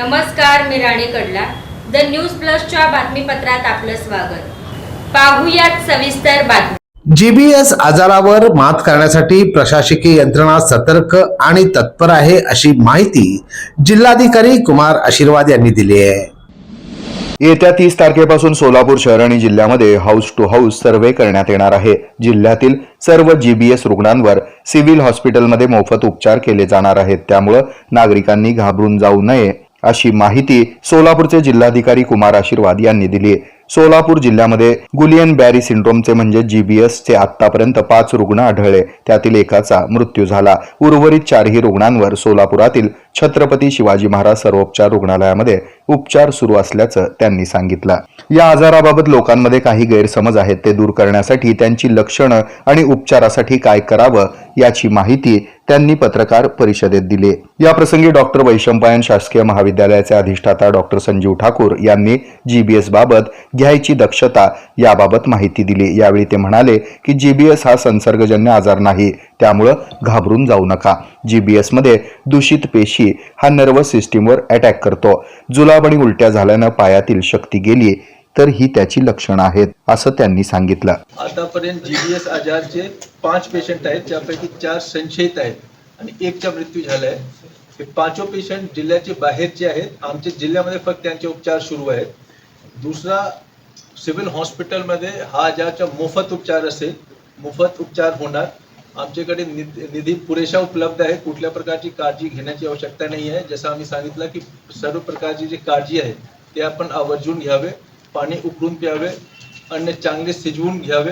नमस्कार मी राणी कडला. The news प्लसच्या बातमीपत्रात आपलं स्वागत. पाहुयात सविस्तर बातमी जीबीएस आजारावर मात करण्यासाठी प्रशासकीय यंत्रणा सतर्क आणि तत्पर आहे अशी माहिती जिल्हाधिकारी कुमार आशीर्वाद यांनी दिली आहे. येत्या तीस तारखेपासून सोलापूर शहर आणि जिल्ह्यामध्ये हाऊस टू हाऊस सर्व्हे करण्यात येणार आहे. जिल्ह्यातील सर्व जीबीएस रुग्णांवर सिव्हिल हॉस्पिटलमध्ये मोफत उपचार केले जाणार आहेत. त्यामुळं नागरिकांनी घाबरून जाऊ नये. अशी माहिती सोलापूरचे जिल्हाधिकारी कुमार आशीर्वाद यांनी दिली सोलापूर जिल्ह्यामध्ये गुलियन बॅरी सिंड्रोमचे म्हणजे जीबीएस चे आतापर्यंत पाच रुग्ण आढळले. त्यातील एकाचा मृत्यू झाला. उर्वरित चारही रुग्णांवर सोलापुरातील छत्रपती शिवाजी महाराज सर्वोपचार रुग्णालयामध्ये उपचार सुरू असल्याचं त्यांनी सांगितलं. या आजाराबाबत लोकांमध्ये काही गैरसमज आहेत ते दूर करण्यासाठी त्यांची लक्षणं आणि उपचारासाठी काय करावं याची माहिती त्यांनी पत्रकार परिषदेत दिली. या प्रसंगी डॉक्टर वैशंपायन शासकीय महाविद्यालयाचे अधिष्ठाता डॉक्टर संजीव ठाकूर यांनी जीबीएस बाबत घ्यायची दक्षता याबाबत माहिती दिली. यावेळी ते म्हणाले की जीबीएस हा संसर्गजन्य आजार नाही त्यामुळं घाबरून जाऊ नका. जीबीएसमध्ये दूषित पेशी हा नर्वस सिस्टीमवर अटॅक करतो. जुलाब आणि उलट्या झाल्यानं पायातील शक्ती गेली. तर ही त्याची लक्षणं आहेत असं त्यांनी सांगितलं. आतापर्यंत जी एस आजारचे पाच पेशंट आहेत ज्यापैकी चार संशयित आहेत आणि एकचा मृत्यू झाला आहे हे पाचो पेशंट जिल्ह्याचे बाहेरचे आहेत. आमच्या जिल्ह्यामध्ये फक्त त्यांचे उपचार सुरू आहेत. दुसरा सिव्हिल हॉस्पिटलमध्ये हा आजारचा मोफत उपचार असेल मोफत उपचार होणार. आमच्याकडे निधी पुरेशा उपलब्ध आहे. कुठल्या प्रकारची काळजी घेण्याची आवश्यकता नाही आहे जसं आम्ही सांगितलं की सर्व प्रकारची जी काळजी आहे ते आपण आवर्जून घ्यावे. पाणी उकळून प्यावे अन्न चांगले शिजवून घ्यावे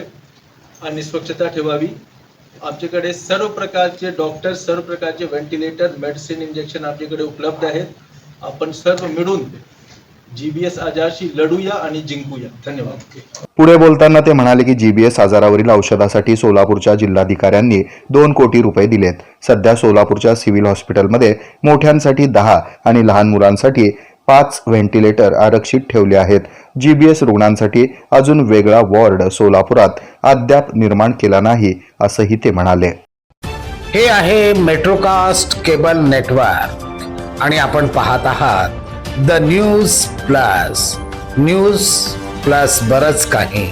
आणि स्वच्छता ठेवावी. आमच्याकडे सर्व प्रकारचे डॉक्टर सर्व प्रकारचे व्हेंटिलेटर मेडिसिन इंजेक्शन आमच्याकडे उपलब्ध आहेत. आपण सर्व मिळून जीबीएस आजाराशी आजारशी लढूया आणि जिंकूया. धन्यवाद. पुढे बोलताना ते म्हणाले की जीबीएस आजारावरील औषधासाठी सोलापूरच्या जिल्हाधिकाऱ्यांनी दोन कोटी रुपये दिलेत. सध्या सोलापूरच्या सिव्हिल हॉस्पिटलमध्ये मोठ्यांसाठी दहा आणि लहान मुलांसाठी पाच व्हेंटिलेटर आरक्षित ठेवले आहेत. जीबीएस रुग्णांसाठी अजून वेगळा वॉर्ड सोलापुरात अद्याप निर्माण केला नाही असंही ते म्हणाले. हे आहे मेट्रोकास्ट केबल नेटवर्क आणि आपण पाहत आहात the news plus news plus बरच काही.